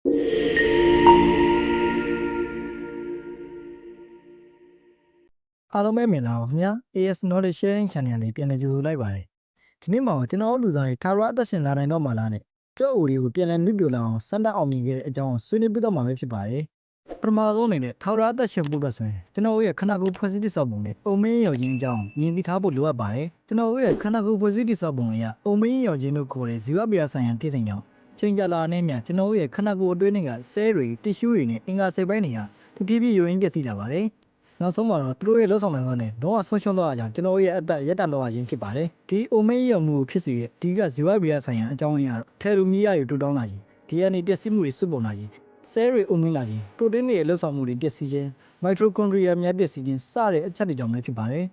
အားလုံးပဲမြင်လာပါခင်ဗျာ AS Knowledge Sharing Channel လေးပြန်လည်ကြိုဆိုလိုက်ပါတယ်ဒီနေ့မှာကျွန်တော်တို့လူသားတွေထာဝရအသက်ရှင်လာနိုင်တော့မှလားနဲ့ကြော့အိုတွေကိုပြန်လည်နုပြလာအောင်စမ်းသပ်အောင်မြင်ခဲ့တဲ့အကြောင်းကိုဆွေးနွေးပြတော့မှာပဲဖြစ်ပါတယ်ပထမဆုံးအနေနဲ့ထာဝရအသက်ရှင်ဖို့အတွက်ဆိုရင်ကျွန်တော်တို့ရဲ့ခန္ဓာကိုယ်ဖွဲ့စည်းတည်ဆောက်ပုံနဲ့ပုံမင်းရောင်ခြင်းအကြောင်းမြင်သိထားဖို့လိုအပ်ပါတယ်ကျွန်တော်တို့ရဲ့ခန္ဓာကိုယ်ဖွဲ့စည်းတည်ဆောက်ပုံတွေကပုံမင်းရောင်ခြင်းတို့ခေါ်တဲ့ဇီဝပရာဆိုင်ရာပြည်ဆိုင်ကြောင်း ချိန်ကြလာနဲ့မြန်ကျွန်တော်တို့ရဲ့ခန္ဓာကိုယ်အတွင်းတွေကဆဲတွေတ िश ူးတွေနဲ့အင်္ဂါစိတ်ပိုင်းတွေဟာတဖြည်းဖြည်းယိုရင်းပျက်စီးလာပါတယ်နောက်ဆုံးမှာတော့သူတို့ရဲ့လှုပ်ဆောင်နိုင်ကနေတော့အဆုံးရှုံးတော့အကြောင်းကျွန်တော်တို့ရဲ့အသက်ရက်တတော့ခြင်းဖြစ်ပါတယ်ဒီအိုမေးရမှုကိုဖြစ်စေတဲ့ဒီကဇီဝဗီယဆိုင်ရာအကြောင်းအရာတော့ထဲလူမီယာတွေတူတောင်းလာခြင်း DNA ပျက်စီးမှုတွေစုပုံလာခြင်းဆဲတွေအိုမင်းလာခြင်းပရိုတင်းတွေရဲ့လှုပ်ဆောင်မှုတွေပျက်စီးခြင်းမိုက်ထရိုကွန်ဒရီယာများပျက်စီးခြင်းစတဲ့အချက်တွေကြောင့်ပဲဖြစ်ပါတယ်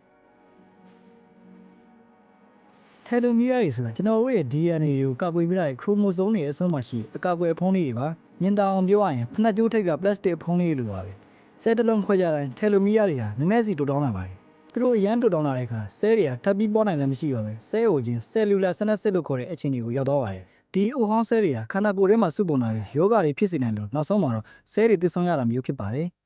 ထဲလူမီယာတွေဆိုတာကျွန်တော်တို့ရဲ့ DNA ကိုကာကွယ်ပေးတဲ့ခရိုမိုဆိုးတွေအဆုံးမှာရှိအကာအကွယ်ဖုံးလေးတွေပါမြင်တောင်ပြောရရင်ဖနှက်ကြိုးထိပ်ကပလတ်စတစ်ဖုံးလေးလိုပါပဲဆဲတလုံးခွဲကြတိုင်းတယ်လိုမီယာတွေဟာနည်းနည်းစီတူတောင်းလာပါတယ်။သူတို့အရန်တူတောင်းလာတဲ့အခါဆဲတွေကထပ်ပြီးပေါ်နိုင်လည်းမရှိတော့ပဲဆဲကိုချင်းဆဲလူလာဆနက်စစ်လို့ခေါ်တဲ့အခြေအနေကိုရောက်တော့ပါတယ်။ဒီအိုဟောင်းဆဲတွေကခန္ဓာကိုယ်ထဲမှာစုပုံလာပြီးယောဂတွေဖြစ်စေနိုင်လို့နောက်ဆုံးမှာတော့ဆဲတွေတည်ဆုံရတာမျိုးဖြစ်ပါတယ်။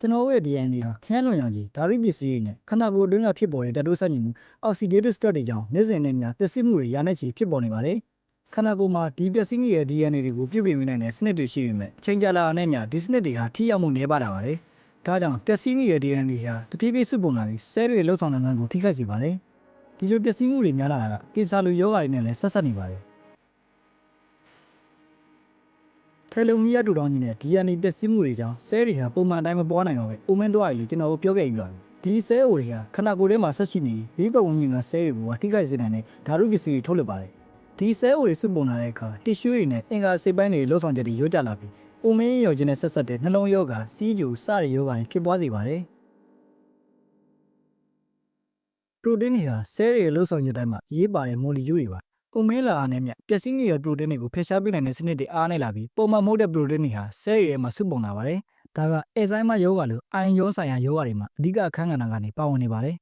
ကျွန်တော်တို့ရဲ့ DNA ဟာခန်းလွန်ရောင်ကြီးဓာတ်ပစ္စည်းတွေနဲ့ခန္ဓာကိုယ်အတွင်းကဖြစ်ပေါ်တဲ့ဓာတ်တို့ဆက်ညီမှု oxidative stress တွေကြောင့်နေ့စဉ်နဲ့များပျက်စီးမှုတွေရာနဲ့ချီဖြစ်ပေါ်နေပါတယ်။ခန္ဓာကိုယ်မှာဒီပျက်စီးမှုရဲ့ DNA တွေကိုပြုပြင်ပေးနိုင်တဲ့စနစ်တွေရှိပေမဲ့အချိန်ကြာလာတဲ့များဒီစနစ်တွေဟာထိရောက်မှုနည်းပါးလာပါတယ်။ဒါကြောင့်ပျက်စီးမှုရဲ့ DNA တွေဟာတဖြည်းဖြည်းစုပုံလာပြီးဆဲတွေလှုပ်ဆောင်တဲ့ငန်းကိုထိခိုက်စေပါတယ်။ဒီလိုပျက်စီးမှုတွေများလာတာကကင်ဆာလိုယောဂါတွေနဲ့လည်းဆက်ဆက်နေပါတယ်။ ထဲလုံမီယာတူတောင်းကြီးနဲ့ DNA ပျက်စီးမှုတွေကြောင့်ဆဲတွေဟာပုံမှန်အတိုင်းမပွားနိုင်တော့ပဲအိုမင်းတော့ရလို့ကျွန်တော်တို့ပြောခဲ့ပြီးပါပြီ။ဒီဆဲအိုတွေကခန္ဓာကိုယ်ထဲမှာဆက်ရှိနေပြီးဘေးပတ်ဝန်းကျင်ကဆဲတွေကိုထိခိုက်စေနိုင်တဲ့ဓာတုပစ္စည်းတွေထုတ်လွှတ်ပါတယ်။ဒီဆဲအိုတွေစုပုံလာတဲ့အခါတ िश ူးတွေနဲ့အင်္ဂါစိတ်ပိုင်းတွေလှုပ်ဆောင်ချက်တွေရိုးကြလာပြီးပုံမင်းရောခြင်းနဲ့ဆက်ဆက်တဲ့နှလုံးယောဂါစီးကျူစတဲ့ယောဂါတွေဖြစ်ပွားစေပါတယ်။ပရိုတင်းတွေဟာဆဲတွေရဲ့လှုပ်ဆောင်ချက်တိုင်းမှာအရေးပါတဲ့မိုလီကျူးတွေပါ။ ပုံမင်းလာအားနဲ့မြပျက်စီးနေတဲ့ပရိုတင်းတွေကိုဖျက်ရှားပေးနိုင်တဲ့စနစ်တွေအားနဲ့လာပြီးပုံမှန်မဟုတ်တဲ့ပရိုတင်းတွေဟာဆဲတွေထဲမှာစုပုံလာပါတယ်။ဒါကအဲဇိုင်းမယောဂါလိုအိုင်ယောဆိုင်ရာယောဂါတွေမှာအဓိကအခန်းကဏ္ဍကနေပါဝင်နေပါတယ်။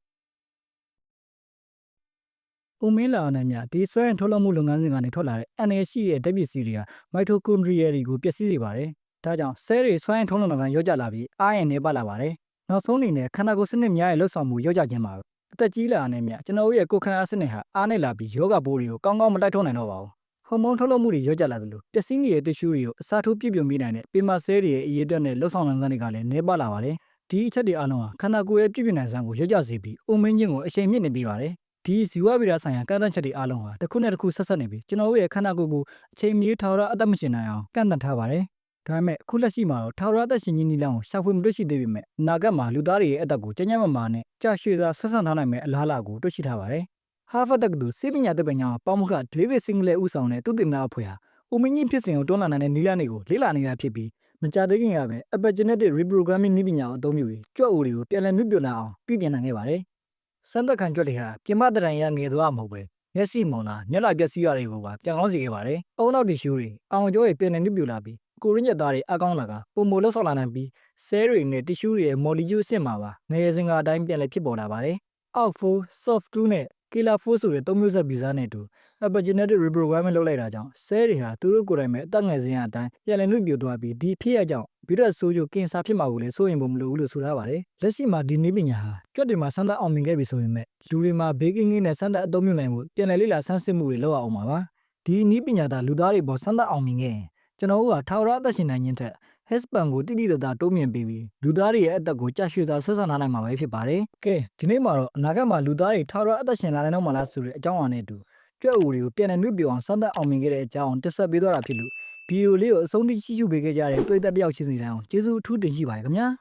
ပုံမင်းလာအားနဲ့မြဒီဆွဲရင်ထုတ်လုပ်မှုလုပ်ငန်းစဉ်ကနေထွက်လာတဲ့ NA ရှိတဲ့ဓာတ်ပစ္စည်းတွေကမိုက်တိုကွန်ဒရီယာတွေကိုပျက်စီးစေပါတယ်။ဒါကြောင့်ဆဲတွေဆွဲရင်ထုံးလုံလုံကရော့ကျလာပြီးအားရင်နေပါလာပါတယ်။နောက်ဆုံးအနေနဲ့ခန္ဓာကိုယ်စနစ်များရဲ့လှုပ်ဆောင်မှုရော့ကျခြင်းပါပဲ။ အသက်ကြီးလာတဲ့မြကျွန်တော်တို့ရဲ့ကိုယ်ခံအားစနစ်ဟာအားနဲ့လာပြီးယောဂပိုးတွေကိုကောင်းကောင်းမတိုက်ထုတ်နိုင်တော့ပါဘူး။ဟော်မုန်းထုတ်လုပ်မှုတွေရော့ကျလာသလိုပျက်စီးနေတဲ့တ िश ူးတွေကိုအစားထိုးပြည့်ပြုံပေးနိုင်တဲ့ပေမာဆဲတွေရဲ့အရေးအတွက်နဲ့လှုပ်ဆောင်နိုင်တဲ့တွေကလည်းနေပါလာပါတယ်။ဒီအချက်တွေအလုံးဟာခန္ဓာကိုယ်ရဲ့ပြည့်ပြည့်နိုင်စွမ်းကိုရော့ကျစေပြီးအုံမင်းခြင်းကိုအရှိန်မြင့်နေပြီးပါတယ်။ဒီဇီဝဗေဒဆိုင်ရာကန့်သတ်ချက်တွေအားလုံးဟာတစ်ခုနဲ့တစ်ခုဆက်ဆက်နေပြီးကျွန်တော်တို့ရဲ့ခန္ဓာကိုယ်ကိုအချိန်မီထာဝရအသက်မရှင်နိုင်အောင်ကန့်သတ်ထားပါတယ်။ ဒါပေမဲ့အခုလက်ရှိမှာတော့ထာဝရအသက်ရှင်ခြင်းနည်းလမ်းကိုရှာဖွေမတွေ့ရှိသေးပေမဲ့အနာဂတ်မှာလူသားတွေရဲ့အသက်ကိုကျဉ်းကျဉ်းမာမာနဲ့ကြာရှည်စွာဆက်ဆံထားနိုင်မယ့်အလားအလာကိုတွေ့ရှိထားပါတယ်။ Harvard တက္ကသိုလ်စေပညာသစ်ပညာပေါင်းမှုက David Singler ဦးဆောင်တဲ့သူတင်နာအဖွဲ့ဟာအိုမင်းကြီးဖြစ်စဉ်ကိုတွန်းလှန်နိုင်တဲ့နည်းလမ်းတွေကိုလေ့လာနေတာဖြစ်ပြီးမကြသေးခင်ကပဲ epigenetic reprogramming နည်းပညာကိုအသုံးပြုပြီးကြွက်အိုတွေကိုပြန်လည်မြုပ်ပြလာအောင်ပြုပြင်နိုင်ခဲ့ပါတယ်။စမ်းသပ်ခံကြွက်တွေဟာပြင်ပတရံရငယ်သွားမှာမဟုတ်ပဲမျက်စိမုံလာမျက်လာပျက်စီးရတွေကိုပါပြန်ကောင်းစေခဲ့ပါတယ်။အုံနောက်တီရှူးတွေအောင်ကျော်တွေပြန်လည်မြုပ်ပြလာပြီး ကိုရင်းရက်သားတွေအကောင်းလာကပုံမလှုပ်ဆော်လာနိုင်ပြီးဆဲတွေနဲ့တီရှူးတွေရဲ့မော်လီကျူးအဆင့်မှာပါငယ်စင်ကအတိုင်းပြန်လည်ဖြစ်ပေါ်လာပါတယ်။ Out 4 soft 2နဲ့ Killer 4ဆိုတဲ့သုံးမျိုးဆက်ဗီဇနဲ့အတူ epigenetic reprogramming လုပ်လိုက်တာကြောင့်ဆဲတွေဟာသူတို့ကိုယ်တိုင်ပဲအသက်ငယ်စဉ်အတိုင်းပြန်လည်နှုတ်ပြသွားပြီးဒီဖြစ်ရကြောင့်ဗီရက်ဆိုးကျိုကင်ဆာဖြစ်မှာကိုလည်းစိုးရင်ဖို့မလိုဘူးလို့ဆိုထားပါတယ်။လက်ရှိမှာဒီနည်းပညာဟာကြွက်တွေမှာစမ်းသပ်အောင်မြင်ခဲ့ပြီဆိုရင်မဲ့လူတွေမှာဘေးကင်းကင်းနဲ့စမ်းသပ်အသုံးပြုနိုင်မှုပြန်လည်လေ့လာဆန်းစစ်မှုတွေလုပ်ရအောင်ပါပါ။ဒီနည်းပညာသာလူသားတွေပေါ်စမ်းသပ်အောင်မြင်ခဲ့ရင် ကျွန်တော်တို့ကထာဝရအသက်ရှင်နိုင်ခြင်းထက် Hespan ကိုတိတိတသားတိုးမြင့်ပေးပြီးလူသားတွေရဲ့အသက်ကိုကြာရှည်စွာဆက်ဆံထားနိုင်မှာပဲဖြစ်ပါတယ်။ကဲဒီနေ့မှာတော့အနာဂတ်မှာလူသားတွေထာဝရအသက်ရှင်လာနိုင်တော့မှာလားဆိုတဲ့အကြောင်းအရာနဲ့အတူကြွက်အိုတွေကိုပြန်လည်နှုတ်ပြအောင်စမ်းသပ်အောင်မြင်ခဲ့တဲ့အကြောင်းတင်ဆက်ပေးသွားတာဖြစ်လို့ဗီဒီယိုလေးကိုအဆုံးထိကြည့်ရှုပေးခဲ့ကြတဲ့ပရိသတ်တယောက်ချင်းစီတိုင်းအောင်ကျေးဇူးအထူးတင်ရှိပါတယ်ခင်ဗျာ။